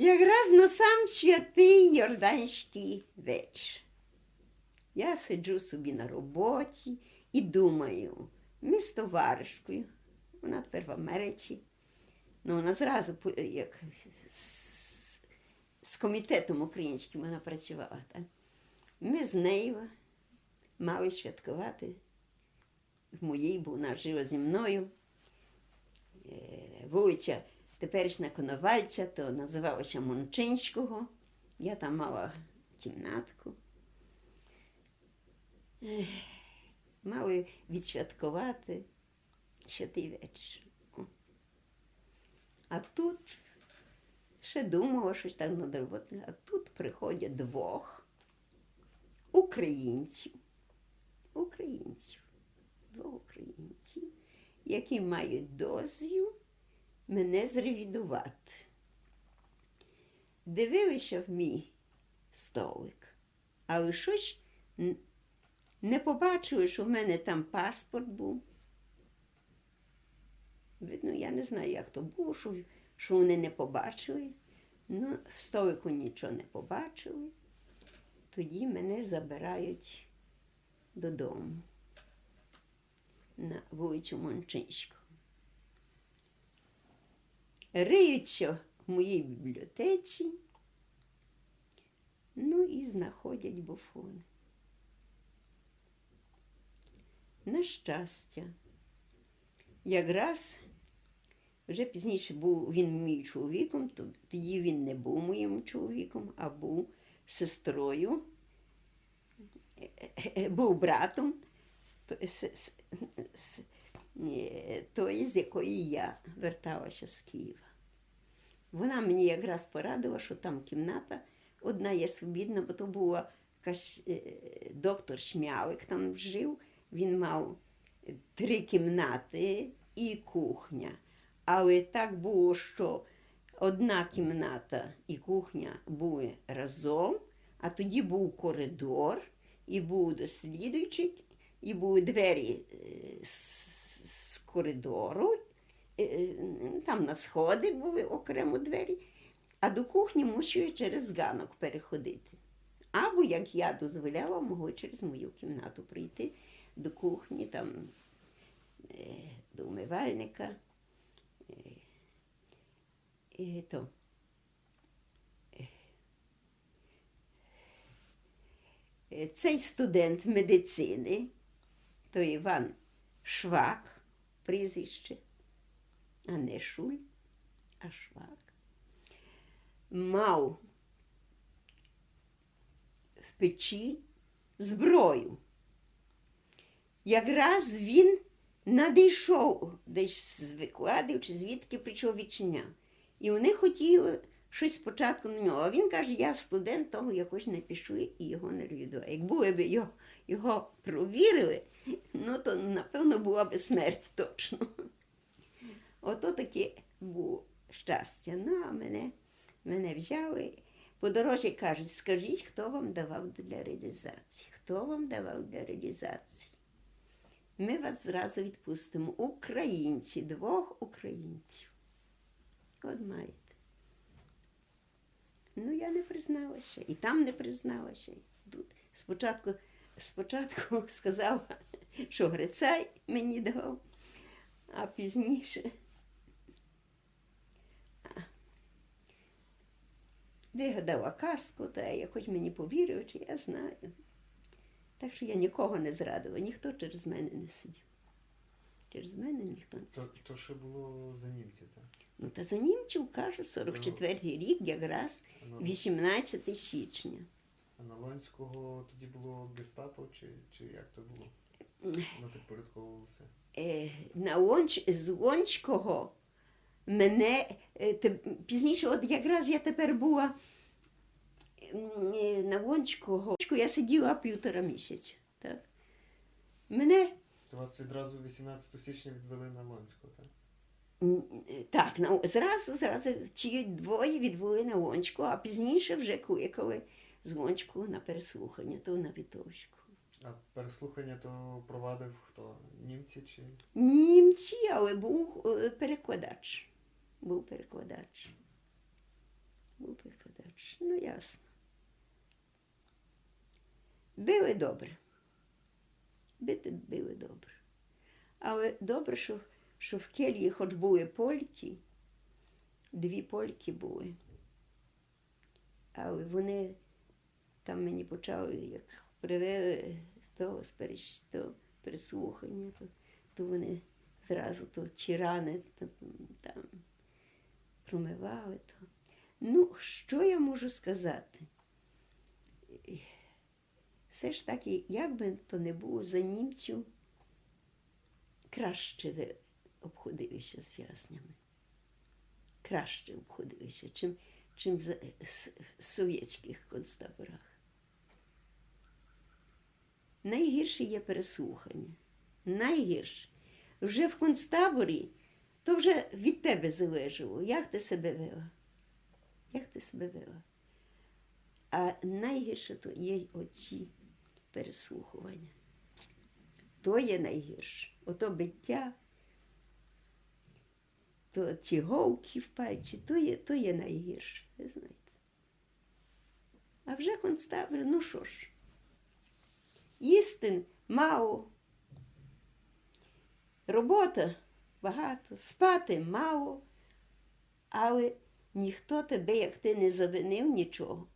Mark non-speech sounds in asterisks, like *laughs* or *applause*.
Якраз на сам святий Йорданський вечір. Я сиджу собі на роботі і думаю, ми з товаришкою, вона тепер в Америці, ну вона зразу як з, з комітетом українським вона працювала. Так? Ми з нею мали святкувати в моїй, бо вона жила зі мною. Е, Вулиця теперішня Коновальця, то називалося Мончинського. Я там мала кімнатку. Мали відсвяткувати святий вечір. А тут ще думала, щось там над роботою, а тут приходять двох українців. Українців. Двох українців, які мають дозвіл мене зревідувати. Дивилися в мій столик, але щось не побачили, що в мене там паспорт був. Видно, я не знаю, як то було, що, що вони не побачили. Ну, в столику нічого не побачили. Тоді мене забирають додому на вулицю Мончинську. Риються в моїй бібліотеці, ну і знаходять буфони. На щастя, якраз вже пізніше був він мій чоловіком, тоді він не був моїм чоловіком, а був сестрою, е, був братом т- с- с- с- е, тої, з якої я верталася з Києва. Вона мені якраз порадила, що там кімната одна є свобідна, бо то була якась, е, доктор Шмялик там жив. Він мав три кімнати і кухня. Але так було, що одна кімната і кухня були разом, а тоді був коридор, і був дослідуючий, і були двері е, з коридору. е, е, Там на сходи були окремо двері, а до кухні мусили через ганок переходити. Або, як я дозволяла, могли через мою кімнату прийти до кухні, там, е, до умивальника. І то. Цей студент медицини, то Іван Швак, прізвище, а не Шуль, а Швак, мав в печі зброю. Якраз він надійшов десь з викладів чи звідки прийшов відчиняв. І вони хотіли щось спочатку на нього. А він каже, я студент того якось не пишу і його не ревідую. Якби б його, його провірили, ну то напевно була б смерть точно. Ото таке було щастя. Ну, а мене, мене взяли. По дорозі кажуть, скажіть, хто вам давав для реалізації? Хто вам давав для реалізації? Ми вас зразу відпустимо. Українці, двох українців. От маєте. Ну, я не призналася. І там не призналася. Спочатку, спочатку *laughs* сказав, що Грицай мені дав, а пізніше. Вигадала казку, та якось мені повірив, чи я знаю. Так що я нікого не зрадила, ніхто через мене не сидів. Через мене ніхто не То, сидів. то ще було за німців, так? Ну та за німців кажу, 44-й рік, якраз А 18 січня. а на Лонського тоді було гестапо, чи, чи як то було? Воно підпорядковувалося. Е, на Лонч, з Лонського мене е, те- пізніше, от якраз я тепер була м, е, на Лонського, я сиділа півтора місяця. Так. Мене То вас відразу 18 січня відвели на Лонського, так? так, на, зразу, зразу ті двоє відвели на Лонського, а пізніше вже кликали з Лонського на переслухання, то на Вітовську. А переслухання то провадив хто? Німці чи? Німці, але був е, перекладач. Був перекладач. був викладач. Ну, ясно. Били добре. Бити били добре. Але добре, що, що в кельї хоч були польки, дві польки були. Але вони там мені почали, як привели того спереч, то прислухання, то, то вони зразу то чи рани то, там промивали. То. Ну, що я можу сказати? Все ж таки, як би то не було за німців, краще ви обходилися з в'язнями. Краще обходилися, чим, чим в совєтських концтаборах. Найгірше є переслухання. Найгірше. Вже в концтаборі, то вже від тебе залежало, як ти себе вела. Як ти себе вела. А найгірше то є оці переслухування. То є найгірше. Ото биття, то ці голки в пальці, то є, то є найгірше, ви знаєте. А вже концтабір, ну що ж, істин мало, робота багато, спати мало, але ніхто тебе, як ти не завинив нічого,